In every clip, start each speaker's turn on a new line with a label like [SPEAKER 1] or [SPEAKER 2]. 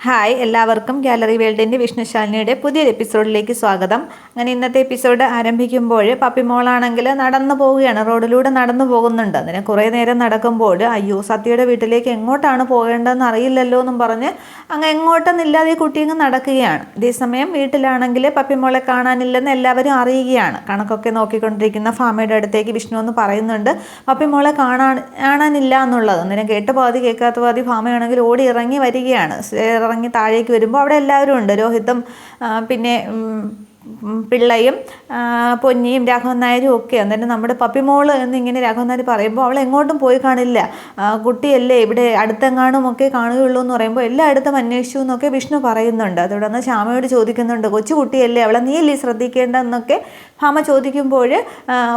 [SPEAKER 1] Hi എല്ലാവർക്കും gallery വേൾഡിന്റെ വിഷ്ണുശാലിനിയുടെ പുതിയൊരു എപ്പിസോഡിലേക്ക് സ്വാഗതം. അങ്ങനെ ഇന്നത്തെ എപ്പിസോഡ് ആരംഭിക്കുമ്പോൾ പപ്പിമോളാണെങ്കിൽ നടന്നു പോവുകയാണ് റോഡിലൂടെ നടന്നു പോകുന്നുണ്ട്. അതിന് കുറേ നേരം നടക്കുമ്പോൾ അയ്യോ സത്യയുടെ വീട്ടിലേക്ക് എങ്ങോട്ടാണ് പോകേണ്ടതെന്ന് അറിയില്ലല്ലോ എന്നും പറഞ്ഞ് അങ്ങ് എങ്ങോട്ടെന്നില്ലാതെ ഈ കുട്ടി അങ്ങ് നടക്കുകയാണ്. അതേസമയം വീട്ടിലാണെങ്കിൽ പപ്പിമോളെ കാണാനില്ലെന്ന് എല്ലാവരും അറിയുകയാണ്. കണക്കൊക്കെ നോക്കിക്കൊണ്ടിരിക്കുന്ന ഫാമയുടെ അടുത്തേക്ക് വിഷ്ണു എന്ന് പറയുന്നുണ്ട് പപ്പിമോളെ കാണാൻ കാണാനില്ല എന്നുള്ളത്. അന്നേരം കേട്ട പാതി കേൾക്കാത്ത പാതി ഫാമയാണെങ്കിൽ ഓടി ഇറങ്ങി വരികയാണ്. ഇറങ്ങി താഴേക്ക് വരുമ്പോൾ അവിടെ എല്ലാവരും ഉണ്ട്. രോഹിത്തും പിന്നെ പിള്ളയും പൊന്നിയും രാഘവൻ നായരും ഒക്കെ അന്നേരം നമ്മുടെ പപ്പിമോൾ എന്നിങ്ങനെ രാഘവൻ നായർ പറയുമ്പോൾ അവൾ എങ്ങോട്ടും പോയി കാണില്ല. കുട്ടിയല്ലേ ഇവിടെ അടുത്തെങ്ങാണും ഒക്കെ കാണുകയുള്ളൂ എന്ന് പറയുമ്പോൾ എല്ലായിടത്തും അന്വേഷിച്ചു എന്നൊക്കെ വിഷ്ണു പറയുന്നുണ്ട്. തുടർന്ന് ശ്യാമയോട് ചോദിക്കുന്നുണ്ട് കൊച്ചു കുട്ടിയല്ലേ അവളെ നീയല്ലേ ശ്രദ്ധിക്കേണ്ടതെന്നൊക്കെ ഭാമ ചോദിക്കുമ്പോൾ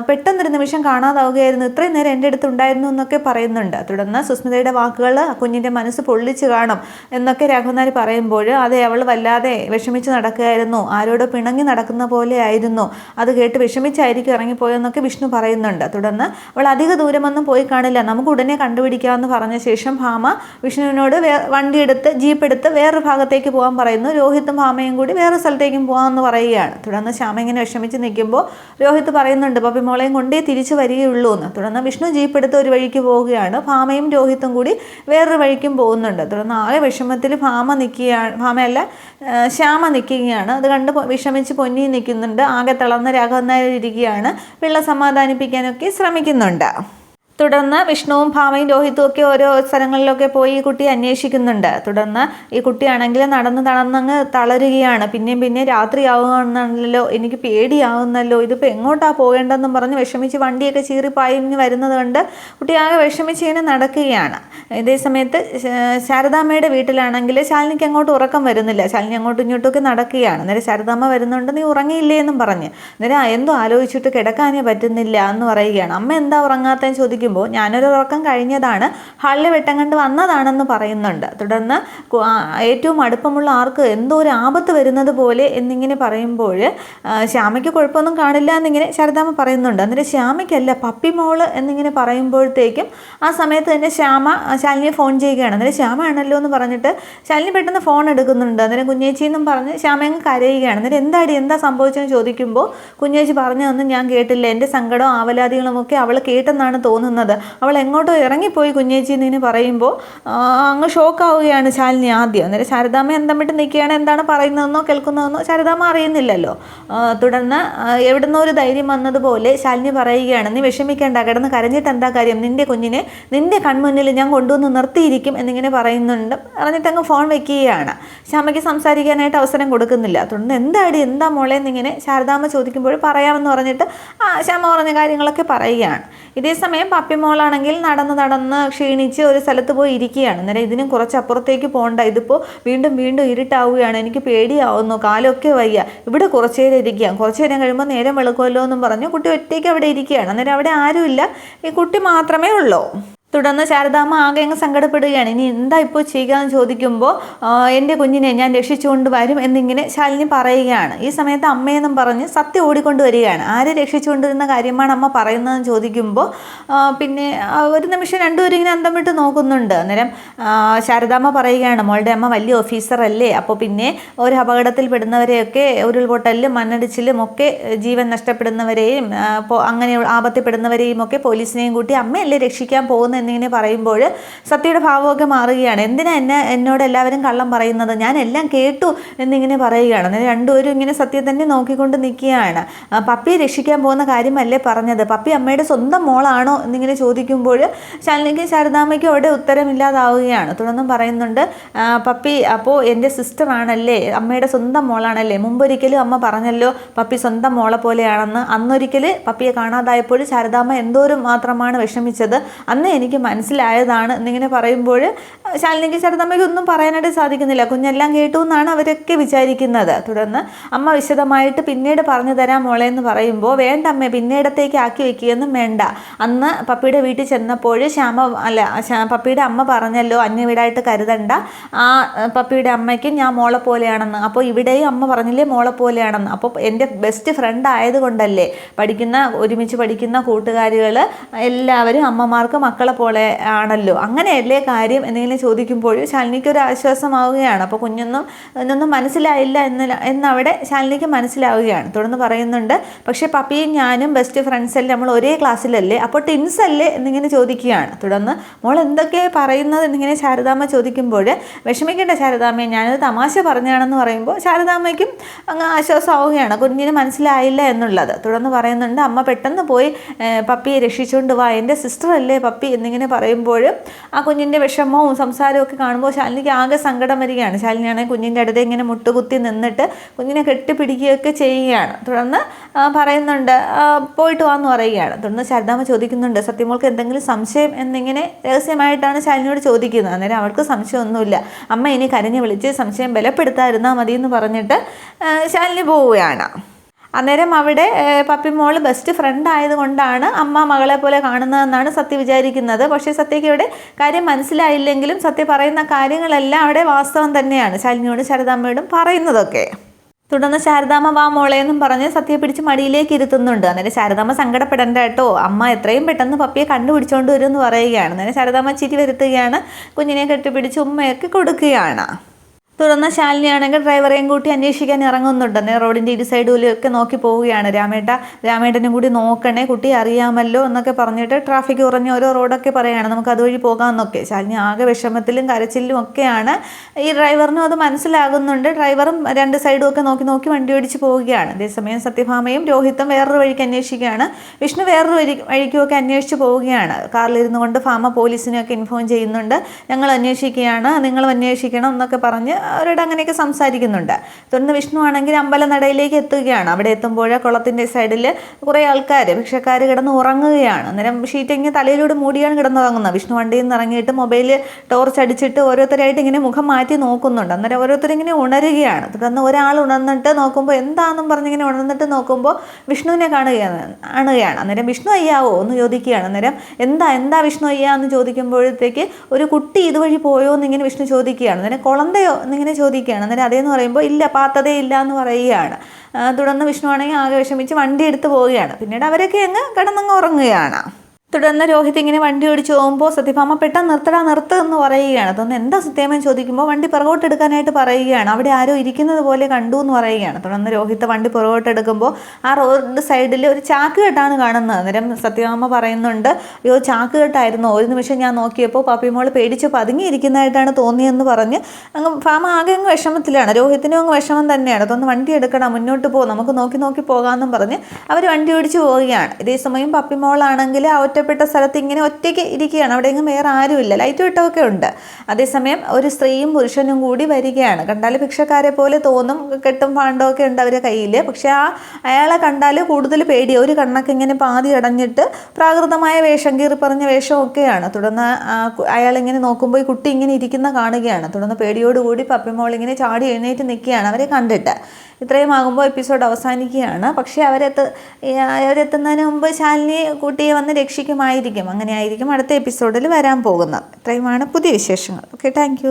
[SPEAKER 1] പെട്ടെന്നൊരു നിമിഷം കാണാതാവുകയായിരുന്നു. ഇത്രയും നേരം എന്റെ അടുത്ത് ഉണ്ടായിരുന്നു എന്നൊക്കെ പറയുന്നുണ്ട്. തുടർന്ന് സുസ്മിതയുടെ വാക്കുകൾ കുഞ്ഞിന്റെ മനസ്സ് പൊള്ളിച്ച് കാണും എന്നൊക്കെ രാഘവനാരി പറയുമ്പോൾ അതെ അവൾ വല്ലാതെ വിഷമിച്ച് നടക്കുകയായിരുന്നു. ആരോടോ പിണങ്ങി നടക്കുന്ന പോലെ ആയിരുന്നു. അത് കേട്ട് വിഷമിച്ചായിരിക്കും ഇറങ്ങിപ്പോയെന്നൊക്കെ വിഷ്ണു പറയുന്നുണ്ട്. തുടർന്ന് അവൾ അധിക ദൂരമൊന്നും പോയി കാണില്ല. നമുക്ക് ഉടനെ കണ്ടുപിടിക്കാമെന്ന് പറഞ്ഞ ശേഷം ഭാമ വിഷ്ണുവിനോട് വേ വണ്ടി എടുത്ത് ജീപ്പ് എടുത്ത് വേറൊരു ഭാഗത്തേക്ക് പോകാൻ പറയുന്നു. രോഹിത്തും ഭാമയും കൂടി വേറെ സ്ഥലത്തേക്കും പോകാമെന്ന് പറയുകയാണ്. തുടർന്ന് ശ്യാമ ഇങ്ങനെ വിഷമിച്ച് നിൽക്കുമ്പോൾ രോഹിത്ത് പറയുന്നുണ്ട് പപ്പി മോളെയും കൊണ്ടേ തിരിച്ചു വരികയുള്ളൂ എന്ന്. തുടർന്ന് വിഷ്ണു ജീപ്പ് എടുത്ത് ഒരു വഴിക്ക് പോവുകയാണ്. ഭാമയും രോഹിത്തും കൂടി വേറൊരു വഴിക്കും പോകുന്നുണ്ട്. തുടർന്ന് ആകെ വിഷമത്തിൽ ഭാമ നിൽക്കുകയാണ് ഭാമയല്ല ശ്യാമ നിൽക്കുകയാണ്. അത് കണ്ട് വിഷമിച്ച് പൊന്നി നിൽക്കുന്നുണ്ട്. ആകെ തളർന്ന രാഘവൻ നായർ പിള്ള സമാധാനിപ്പിക്കാനൊക്കെ ശ്രമിക്കുന്നുണ്ട്. തുടർന്ന് വിഷ്ണുവും ഭാമയും രോഹിത്തും ഒക്കെ ഓരോ സ്ഥലങ്ങളിലൊക്കെ പോയി ഈ കുട്ടിയെ അന്വേഷിക്കുന്നുണ്ട്. തുടർന്ന് ഈ കുട്ടിയാണെങ്കിൽ നടന്ന് നടന്നങ്ങ് തളരുകയാണ്. പിന്നെയും പിന്നെ രാത്രിയാവുകയാണെന്നല്ലോ എനിക്ക് പേടിയാവുന്നല്ലോ ഇതിപ്പോൾ എങ്ങോട്ടാണ് പോകേണ്ടതെന്നും പറഞ്ഞ് വിഷമിച്ച് വണ്ടിയൊക്കെ ചീറിപ്പായിഞ്ഞ് വരുന്നത് കൊണ്ട് കുട്ടി ആകെ വിഷമിച്ച് ഇങ്ങനെ നടക്കുകയാണ്. ഇതേ സമയത്ത് ശാരദാമ്മയുടെ വീട്ടിലാണെങ്കിൽ ശാലിനിക്ക് അങ്ങോട്ട് ഉറക്കം വരുന്നില്ല. ശാലിനി അങ്ങോട്ടും ഇങ്ങോട്ടൊക്കെ നടക്കുകയാണ്. അന്നേരം ശാരദാമ്മ വരുന്നുണ്ട് നീ ഉറങ്ങിയില്ലേ എന്നും പറഞ്ഞ്. അന്നേരം എന്തോ ആലോചിച്ചിട്ട് കിടക്കാനേ പറ്റുന്നില്ല എന്ന് പറയുകയാണ്. അമ്മ എന്താ ഉറങ്ങാത്തതെന്ന് ചോദിക്കുമ്പോൾ ഞാനൊരു ഉറക്കം കഴിഞ്ഞതാണ് ഹള്ളി വെട്ടം കണ്ട് വന്നതാണെന്ന് പറയുന്നുണ്ട്. തുടർന്ന് ഏറ്റവും അടുപ്പമുള്ള ആർക്ക് എന്തോ ഒരു ആപത്ത് വരുന്നത് പോലെ എന്നിങ്ങനെ പറയുമ്പോൾ ശ്യാമയ്ക്ക് കുഴപ്പമൊന്നും കാണില്ല എന്നിങ്ങനെ ശാരദാമ്മ പറയുന്നുണ്ട്. അന്നേരം ശ്യാമയ്ക്കല്ല പപ്പി മോൾ എന്നിങ്ങനെ പറയുമ്പോഴത്തേക്കും ആ സമയത്ത് തന്നെ ശ്യാമ ശാലിനിയെ ഫോൺ ചെയ്യുകയാണ്. അന്നേരം ശ്യാമ ആണല്ലോ എന്ന് പറഞ്ഞിട്ട് ശാലിനി പെട്ടെന്ന് ഫോൺ എടുക്കുന്നുണ്ട്. അന്നേരം കുഞ്ഞേച്ചി എന്നും പറഞ്ഞ് ശ്യാമ അങ്ങ് കരയുകയാണ്. അന്നേരം എന്താടി എന്താ സംഭവിച്ചെന്ന് ചോദിക്കുമ്പോൾ കുഞ്ഞേച്ചി പറഞ്ഞതൊന്നും ഞാൻ കേട്ടില്ല. എന്റെ സങ്കടവും ആവലാതികളും ഒക്കെ അവൾ കേട്ടെന്നാണ് തോന്നുന്നത്. അവൾ എങ്ങോട്ടോ ഇറങ്ങിപ്പോയി കുഞ്ഞേച്ചി എന്ന് പറയുമ്പോൾ അങ്ങ് ഷോക്കാവുകയാണ് ശാലിനി ആദ്യം. അന്നേരം ശാരദാമ്മ എന്തം വിട്ട് നിൽക്കുകയാണ് എന്താണ് പറയുന്നതെന്നോ കേൾക്കുന്നതെന്നോ ശാരദാമ്മ അറിയുന്നില്ലല്ലോ. തുടർന്ന് എവിടുന്നോ ഒരു ധൈര്യം വന്നതുപോലെ ശാലിനി പറയുകയാണ് നീ വിഷമിക്കേണ്ട കിടന്ന് കരഞ്ഞിട്ട് എന്താ കാര്യം? നിന്റെ കുഞ്ഞിനെ നിന്റെ കൺമുന്നിൽ ഞാൻ കൊണ്ടുവന്ന് നിർത്തിയിരിക്കും എന്നിങ്ങനെ പറയുന്നുണ്ട്. പറഞ്ഞിട്ട് അങ്ങ് ഫോൺ വെക്കുകയാണ്. ശ്യാമയ്ക്ക് സംസാരിക്കാനായിട്ട് അവസരം കൊടുക്കുന്നില്ല. തുടർന്ന് എന്താടി എന്താ മോളെ? എന്നിങ്ങനെ ശാരദാമ്മ ചോദിക്കുമ്പോൾ പറയാമെന്ന് പറഞ്ഞിട്ട് ശ്യാമ പറഞ്ഞ കാര്യങ്ങളൊക്കെ പറയുകയാണ്. ഇതേ സമയം പപ്പി മോളാണെങ്കിൽ നടന്ന് നടന്ന് ക്ഷീണിച്ച് ഒരു സ്ഥലത്ത് പോയി ഇരിക്കുകയാണ്. അന്നേരം ഇതിനും കുറച്ച് അപ്പുറത്തേക്ക് പോകണ്ട. ഇതിപ്പോൾ വീണ്ടും വീണ്ടും ഇരുട്ടാവുകയാണ്. എനിക്ക് പേടിയാവുന്നു. കാലൊക്കെ വയ്യ. ഇവിടെ കുറച്ച് നേരം ഇരിക്കുക. കുറച്ച് നേരം കഴിയുമ്പോൾ നേരം വെളുക്കുമല്ലോ എന്നും പറഞ്ഞു കുട്ടി ഒറ്റയ്ക്ക് അവിടെ ഇരിക്കുകയാണ്. അന്നേരം അവിടെ ആരുമില്ല. ഈ കുട്ടി മാത്രമേ ഉള്ളൂ. തുടർന്ന് ശാരദാമ്മ ആകെ അങ്ങ് സങ്കടപ്പെടുകയാണ്. ഇനി എന്താ ഇപ്പോൾ ചെയ്യുക എന്ന് ചോദിക്കുമ്പോൾ എന്റെ കുഞ്ഞിനെ ഞാൻ രക്ഷിച്ചുകൊണ്ട് വരും എന്നിങ്ങനെ ശാലിനി പറയുകയാണ്. ഈ സമയത്ത് അമ്മയെന്നും പറഞ്ഞ് സത്യം ഓടിക്കൊണ്ട് വരികയാണ്. ആരെ രക്ഷിച്ചുകൊണ്ടിരുന്ന കാര്യമാണ് അമ്മ പറയുന്നതെന്ന് ചോദിക്കുമ്പോൾ പിന്നെ ഒരു നിമിഷം രണ്ടുപേരും ഇങ്ങനെ അന്തം വിട്ട് നോക്കുന്നുണ്ട്. അന്നേരം ശാരദാമ്മ പറയുകയാണ് മോളുടെ അമ്മ വലിയ ഓഫീസറല്ലേ അപ്പോൾ പിന്നെ ഒരു അപകടത്തിൽ പെടുന്നവരെയൊക്കെ ഉരുൾപൊട്ടലിലും മണ്ണടിച്ചിലും ഒക്കെ ജീവൻ നഷ്ടപ്പെടുന്നവരെയും അങ്ങനെ ആപത്തിൽപ്പെടുന്നവരെയും ഒക്കെ പോലീസിനെയും കൂട്ടി അമ്മയല്ലേ രക്ഷിക്കാൻ പോകുന്നത് എന്നിങ്ങനെ പറയുമ്പോൾ സത്യയുടെ ഭാവമൊക്കെ മാറുകയാണ്. എന്തിനാ എന്നെ എന്നോട് എല്ലാവരും കള്ളം പറയുന്നത്? ഞാൻ എല്ലാം കേട്ടു എന്നിങ്ങനെ പറയുകയാണ്. രണ്ടുപേരും ഇങ്ങനെ സത്യം തന്നെ നോക്കിക്കൊണ്ട് നിൽക്കുകയാണ്. പപ്പിയെ രക്ഷിക്കാൻ പോകുന്ന കാര്യമല്ലേ പറഞ്ഞത്? പപ്പി അമ്മയുടെ സ്വന്തം മോളാണോ എന്നിങ്ങനെ ചോദിക്കുമ്പോൾ ശാലിനിക്കും ശാരദാമ്മയ്ക്കും അവിടെ ഉത്തരമില്ലാതാവുകയാണ്. തുടർന്നും പറയുന്നുണ്ട് പപ്പി അപ്പോൾ എന്റെ സിസ്റ്റർ ആണല്ലേ അമ്മയുടെ സ്വന്തം മോളാണല്ലേ? മുമ്പൊരിക്കലും അമ്മ പറഞ്ഞല്ലോ പപ്പി സ്വന്തം മോളെ പോലെയാണെന്ന്. അന്നൊരിക്കൽ പപ്പിയെ കാണാതായപ്പോൾ ശാരദാമ്മ എന്തോരം മാത്രമാണ് വിഷമിച്ചത്. അന്ന് എനിക്ക് മനസ്സിലായതാണ് എന്നിങ്ങനെ പറയുമ്പോൾ ശാലിനിക്ക് ശാരദാമ്മയ്ക്ക് ഒന്നും പറയാനായിട്ട് സാധിക്കുന്നില്ല. കുഞ്ഞെല്ലാം കേട്ടു എന്നാണ് അവരൊക്കെ വിചാരിക്കുന്നത്. തുടർന്ന് അമ്മ വിശദമായിട്ട് പിന്നീട് പറഞ്ഞു തരാം മോളെ എന്ന് പറയുമ്പോൾ വേണ്ട അമ്മ പിന്നീടത്തേക്ക് ആക്കി വെക്കുകയൊന്നും വേണ്ട. അന്ന് പപ്പിയുടെ വീട്ടിൽ ചെന്നപ്പോൾ ശ്യാമ അല്ല പപ്പിയുടെ അമ്മ പറഞ്ഞല്ലോ അന്യ വീടായിട്ട് കരുതണ്ട. ആ പപ്പിയുടെ അമ്മയ്ക്ക് ഞാൻ മോളെ പോലെയാണെന്ന്. അപ്പോൾ ഇവിടെയും അമ്മ പറഞ്ഞില്ലേ മോളെ പോലെയാണെന്ന്. അപ്പോൾ എന്റെ ബെസ്റ്റ് ഫ്രണ്ട് ആയതുകൊണ്ടല്ലേ പഠിക്കുന്ന ഒരുമിച്ച് പഠിക്കുന്ന കൂട്ടുകാരികൾ എല്ലാവരും അമ്മമാർക്ക് മക്കളെ പോലെ ആണല്ലോ. അങ്ങനെയല്ലേ കാര്യം? എന്തെങ്കിലും ചോദിക്കുമ്പോൾ ശാലിനിക്ക് ഒരു ആശ്വാസമാവുകയാണ്. അപ്പോൾ കുഞ്ഞൊന്നും എന്നൊന്നും മനസ്സിലായില്ല എന്ന് എന്നവിടെ ശാലിനിക്ക് മനസ്സിലാവുകയാണ്. തുടർന്ന് പറയുന്നുണ്ട് പക്ഷേ പപ്പിയും ഞാനും ബെസ്റ്റ് ഫ്രണ്ട്സ് അല്ലേ? നമ്മൾ ഒരേ ക്ലാസ്സിലല്ലേ? അപ്പോൾ ടിൻസ് അല്ലേ? എന്നിങ്ങനെ ചോദിക്കുകയാണ്. തുടർന്ന് മോൾ എന്തൊക്കെ പറയുന്നത്? എന്നിങ്ങനെ ശാരദാമ്മ ചോദിക്കുമ്പോൾ വിഷമിക്കേണ്ട ശാരദാമ്മയെ ഞാനത് തമാശ പറഞ്ഞാണെന്ന് പറയുമ്പോൾ ശാരദാമ്മയ്ക്കും അങ്ങ് ആശ്വാസമാവുകയാണ്. കുഞ്ഞിന് മനസ്സിലായില്ല എന്നുള്ളത്. തുടർന്ന് പറയുന്നുണ്ട് അമ്മ പെട്ടെന്ന് പോയി പപ്പിയെ രക്ഷിച്ചുകൊണ്ട് വാ. എന്റെ സിസ്റ്റർ അല്ലേ പപ്പി? എന്നിങ്ങനെ പറയുമ്പോഴും ആ കുഞ്ഞിന്റെ വിഷമവും സംസാരവും ഒക്കെ കാണുമ്പോൾ ശാലിനിക്ക് ആകെ സങ്കടം വരികയാണ്. ശാലിനിയാണെങ്കിൽ കുഞ്ഞിന്റെ അടുത്ത് ഇങ്ങനെ മുട്ടുകുത്തി നിന്നിട്ട് കുഞ്ഞിനെ കെട്ടിപ്പിടിക്കുകയൊക്കെ ചെയ്യുകയാണ്. തുടർന്ന് പറയുന്നുണ്ട് പോയിട്ട് വാന്ന് പറയുകയാണ്. തുടർന്ന് ശാരദാമ്മ ചോദിക്കുന്നുണ്ട് സത്യമോൾക്ക് എന്തെങ്കിലും സംശയം? എന്നിങ്ങനെ രഹസ്യമായിട്ടാണ് ശാലിനിയോട് ചോദിക്കുന്നത്. അന്നേരം അവൾക്ക് സംശയമൊന്നുമില്ല. അമ്മ ഇനി കരഞ്ഞ് വിളിച്ച് സംശയം ബലപ്പെടുത്താതിരുന്നാൽ മതി എന്ന് പറഞ്ഞിട്ട് ശാലിനി പോവുകയാണ്. അന്നേരം അവിടെ പപ്പി മോൾ ബെസ്റ്റ് ഫ്രണ്ട് ആയതുകൊണ്ടാണ് അമ്മ മകളെ പോലെ കാണുന്നതെന്നാണ് സത്യ വിചാരിക്കുന്നത്. പക്ഷേ സത്യയ്ക്ക് ഇവിടെ കാര്യം മനസ്സിലായില്ലെങ്കിലും സത്യ പറയുന്ന കാര്യങ്ങളെല്ലാം അവിടെ വാസ്തവം തന്നെയാണ്. ശാലിനിയോടും ശാരദാമ്മയോടും പറയുന്നതൊക്കെ. തുടർന്ന് ശാരദാമ്മ വാ മോളെ എന്നും പറഞ്ഞ് സത്യയെ പിടിച്ച് മടിയിലേക്ക് ഇരുത്തുന്നുണ്ട്. അന്നേരം ശാരദാമ്മ സങ്കടപ്പെടേണ്ട കേട്ടോ. അമ്മ എത്രയും പെട്ടെന്ന് പപ്പിയെ കണ്ടുപിടിച്ചുകൊണ്ട് വരും എന്ന് പറയുകയാണ്. അന്നേരം ശാരദാമ്മ ചിരി വരുത്തുകയാണ്. കുഞ്ഞിനെ കെട്ടിപ്പിടിച്ച് ഉമ്മയൊക്കെ കൊടുക്കുകയാണ്. തുടർന്ന് ശാലിനിയാണെങ്കിൽ ഡ്രൈവറെയും കൂട്ടി അന്വേഷിക്കാൻ ഇറങ്ങുന്നുണ്ട്. അന്നേ റോഡിന്റെ ഇരു സൈഡിലൊക്കെ നോക്കി പോവുകയാണ് രാമേട്ട. രാമേട്ടനും കൂടി നോക്കണേ. കുട്ടി അറിയാമല്ലോ എന്നൊക്കെ പറഞ്ഞിട്ട് ട്രാഫിക് കുറഞ്ഞ ഓരോ റോഡൊക്കെ പറയുകയാണ് നമുക്ക് അതുവഴി പോകാമെന്നൊക്കെ. ശാലിനി ആകെ വിഷമത്തിലും കരച്ചിലും ഒക്കെയാണ്. ഈ ഡ്രൈവറിനും അത് മനസ്സിലാകുന്നുണ്ട്. ഡ്രൈവറും രണ്ട് സൈഡും ഒക്കെ നോക്കി നോക്കി വണ്ടി ഓടിച്ച് പോവുകയാണ്. അതേസമയം സത്യഭാമയും രോഹിത്തും വേറൊരു വഴിക്ക് അന്വേഷിക്കുകയാണ്. വിഷ്ണു വേറൊരു വഴി വഴിക്കുമൊക്കെ അന്വേഷിച്ച് പോവുകയാണ്. കാറിലിരുന്നു കൊണ്ട് ഫാമ പോലീസിനെയൊക്കെ ഇൻഫോം ചെയ്യുന്നുണ്ട്. ഞങ്ങൾ അന്വേഷിക്കുകയാണ്. നിങ്ങളും അന്വേഷിക്കണം എന്നൊക്കെ പറഞ്ഞ് അവരോട് അങ്ങനെയൊക്കെ സംസാരിക്കുന്നുണ്ട്. തുടർന്ന് വിഷ്ണു ആണെങ്കിൽ അമ്പലനടയിലേക്ക് എത്തുകയാണ്. അവിടെ എത്തുമ്പോൾ കുളത്തിന്റെ സൈഡിൽ കുറേ ആൾക്കാർ ഭിക്ഷക്കാർ കിടന്ന് ഉറങ്ങുകയാണ്. അന്നേരം ഷീറ്റ് ഇങ്ങനെ തലയിലൂടെ മൂടിയാണ് കിടന്നുറങ്ങുന്നത്. വിഷ്ണു വണ്ടിയിൽ നിന്ന് ഇറങ്ങിയിട്ട് മൊബൈൽ ടോർച്ച് അടിച്ചിട്ട് ഓരോരുത്തരായിട്ട് ഇങ്ങനെ മുഖം മാറ്റി നോക്കുന്നുണ്ട്. അന്നേരം ഓരോരുത്തരിങ്ങനെ ഉണരുകയാണ്. തുടർന്ന് ഒരാൾ ഉണർന്നിട്ട് നോക്കുമ്പോൾ എന്താണെന്നും പറഞ്ഞിങ്ങനെ ഉണർന്നിട്ട് നോക്കുമ്പോൾ വിഷ്ണുവിനെ കാണുകയാണ് കാണുകയാണ്. അന്നേരം വിഷ്ണു അയ്യാവോ? എന്ന് ചോദിക്കുകയാണ്. അന്നേരം എന്താ എന്താ വിഷ്ണു അയ്യാ? എന്ന് ചോദിക്കുമ്പോഴത്തേക്ക് ഒരു കുട്ടി ഇതുവഴി പോയോ എന്നിങ്ങനെ വിഷ്ണു ചോദിക്കുകയാണ്. അന്നേരം കുളന്തയോ? ചോദിക്കുകയാണ്. അന്നേരം അതേന്ന് പറയുമ്പോൾ ഇല്ല പാത്തതേ ഇല്ല എന്ന് പറയുകയാണ്. തുടർന്ന് വിഷ്ണു ആണെങ്കിൽ ആകെ വിഷമിച്ച് വണ്ടി എടുത്ത് പോവുകയാണ്. പിന്നീട് അവരൊക്കെ അങ്ങ് കിടന്നങ്ങ് ഉറങ്ങുകയാണ്. തുടർന്ന് രോഹിത് ഇങ്ങനെ വണ്ടി ഓടിച്ച് പോകുമ്പോൾ സത്യഭാമ പെട്ടെന്ന് നിർത്തടാ നിർത്ത് എന്ന് പറയുകയാണ്. അതൊന്ന് എന്താ സത്യമൻ ചോദിക്കുമ്പോൾ വണ്ടി പുറകോട്ട് എടുക്കാനായിട്ട് പറയുകയാണ്. അവിടെ ആരോ ഇരിക്കുന്നത് പോലെ കണ്ടു എന്ന് പറയുകയാണ്. തുടർന്ന് രോഹിത് വണ്ടി പുറകോട്ട് എടുക്കുമ്പോൾ ആ റോഡ് സൈഡിൽ ഒരു ചാക്ക് കെട്ടാണ് കാണുന്നത്. അന്നേരം സത്യഭാമ പറയുന്നുണ്ട് അയ്യോ ചാക്ക് കെട്ടായിരുന്നു ഒരു നിമിഷം ഞാൻ നോക്കിയപ്പോൾ പപ്പിമോൾ പേടിച്ച് പതുങ്ങിയിരിക്കുന്നതായിട്ടാണ് തോന്നിയെന്ന് പറഞ്ഞ് അങ്ങ് ഫാമ ആകെ അങ്ങ് വിഷമത്തിലാണ്. രോഹിത്തിനും അങ്ങ് വിഷമം തന്നെയാണ്. അതൊന്ന് വണ്ടി എടുക്കണം മുന്നോട്ട് പോകും നമുക്ക് നോക്കി നോക്കി പോകാമെന്നും പറഞ്ഞ് അവർ വണ്ടി ഓടിച്ച് പോവുകയാണ്. ഇതേ സമയം പപ്പിമോളാണെങ്കിൽ ആ ഒറ്റപ്പെട്ട സ്ഥലത്ത് ഇങ്ങനെ ഒറ്റയ്ക്ക് ഇരിക്കുകയാണ്. അവിടെ എങ്ങും വേറെ ആരുമില്ല. ലൈറ്റ് വിട്ടമൊക്കെ ഉണ്ട്. അതേസമയം ഒരു സ്ത്രീയും പുരുഷനും കൂടി വരികയാണ്. കണ്ടാൽ ഭിക്ഷക്കാരെ പോലെ തോന്നും. കെട്ടും പാണ്ടമൊക്കെ ഉണ്ട് അവരുടെ കയ്യിൽ പക്ഷേ ആ അയാളെ കണ്ടാൽ കൂടുതൽ പേടി. ഒരു കണ്ണൊക്കെ ഇങ്ങനെ പാതി അടഞ്ഞിട്ട് പ്രാകൃതമായ വേഷം കീറി പറഞ്ഞ വേഷമൊക്കെയാണ് തുടർന്ന് അയാളിങ്ങനെ നോക്കുമ്പോൾ ഈ കുട്ടി ഇങ്ങനെ ഇരിക്കുന്ന കാണുകയാണ്. തുടർന്ന് പേടിയോടുകൂടി പപ്പിമോൾ ഇങ്ങനെ ചാടി എഴുന്നേറ്റ് നിൽക്കുകയാണ് അവരെ കണ്ടിട്ട്. ഇത്രയും ആകുമ്പോൾ എപ്പിസോഡ് അവസാനിക്കുകയാണ്. പക്ഷേ അവരെത്ത് അവരെത്തുന്നതിന് മുമ്പ് ശാലിനി കുട്ടിയെ വന്ന് രക്ഷിക്കുമായിരിക്കും. അങ്ങനെയായിരിക്കും അടുത്ത എപ്പിസോഡിൽ വരാൻ പോകുന്നത്. ഇത്രയുമാണ് പുതിയ വിശേഷങ്ങൾ. Okay thank